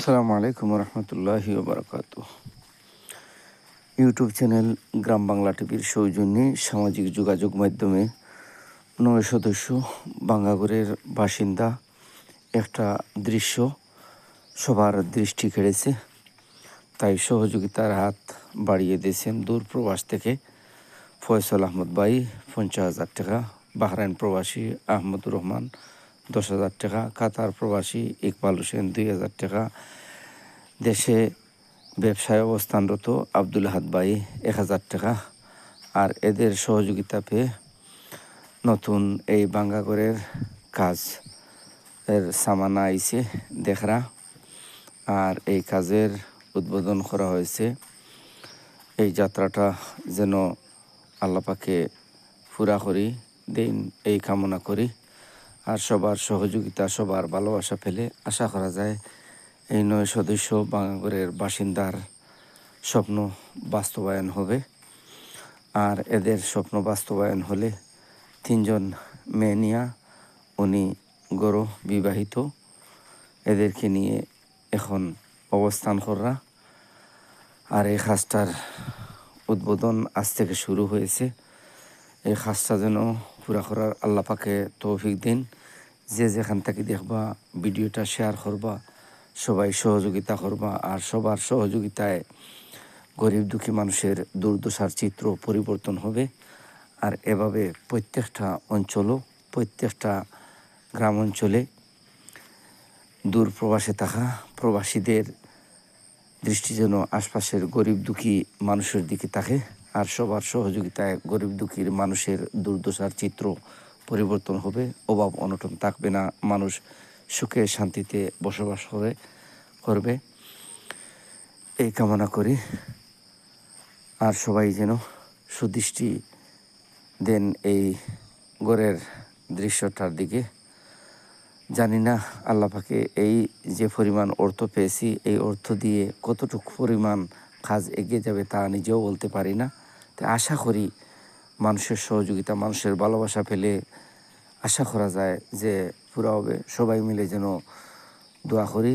আসসালামু আলাইকুম রহমতুল্লাহ বারকাত YouTube channel গ্রাম বাংলা টিভির সৌজন্যে সামাজিক যোগাযোগ মাধ্যমে নয় সদস্য বাঙ্গাগরের বাসিন্দা একটা দৃশ্য সবার দৃষ্টি কেড়েছে। তাই সহযোগিতার হাত বাড়িয়ে দিয়েছেন দূর প্রবাস থেকে ফয়সল আহমদ ভাই, পঞ্চাশ হাজার টাকা, বাহরাইন প্রবাসী আহমদুর রহমান দশ হাজার টাকা, কাতার প্রবাসী ইকবাল হোসেন দুই হাজার টাকা। দেশে ব্যবসায় অবস্থানরত আব্দুল হাদ ভাই এক হাজার টাকা। আর এদের সহযোগিতা পেয়ে নতুন এই বাঙ্গাগরের কাজ এর সামানা আইছে দেখরা। আর এই কাজের উদ্বোধন করা হয়েছে। এই যাত্রাটা যেন আল্লাপাকে পুরা করি, দিন এই কামনা করি। আর সবার সহযোগিতা, সবার ভালোবাসা পেলে আশা করা যায় এই নয় সদস্য বাঙাগরের বাসিন্দার স্বপ্ন বাস্তবায়ন হবে। আর এদের স্বপ্ন বাস্তবায়ন হলে তিনজন মেয়ে নিয়া উনি গরু বিবাহিত। এদেরকে নিয়ে এখন অবস্থান করা আর এই খাসটার উদ্বোধন আজ থেকে শুরু হয়েছে। এই খাসটা যেন পুরা করার আল্লাহ পাকে তৌফিক দিন। যে যেখান থেকে দেখবা, ভিডিওটা শেয়ার করবা, সবাই সহযোগিতা করবা, আর সবার সহযোগিতায় গরিব দুঃখী মানুষের দুর্দশার চিত্র পরিবর্তন হবে। আর এভাবে প্রত্যেকটা অঞ্চলও, প্রত্যেকটা গ্রাম অঞ্চলে দূর প্রবাসে থাকা প্রবাসীদের দৃষ্টি যেন আশপাশের গরিব দুঃখী মানুষের দিকে থাকে, আর সবার সহযোগিতায় গরিব দুঃখীর মানুষের দুর্দশার চিত্র পরিবর্তন হবে, অভাব অনটন থাকবে না, মানুষ সুখে শান্তিতে বসবাস করে, করবে। এই কামনা করি। আর সবাই যেন সুদৃষ্টি দেন এই গড়ের দৃশ্যটার দিকে। জানি না আল্লাহ পাকে এই যে পরিমাণ অর্থ পেয়েছি, এই অর্থ দিয়ে কতটুকু পরিমাণ কাজ এগিয়ে যাবে তা নিজেও বলতে পারি না। তাই আশা করি মানুষের সহযোগিতা, মানুষের ভালোবাসা পেলে আশা করা যায় যে পুরা হবে। সবাই মিলে যেন দোয়া করি।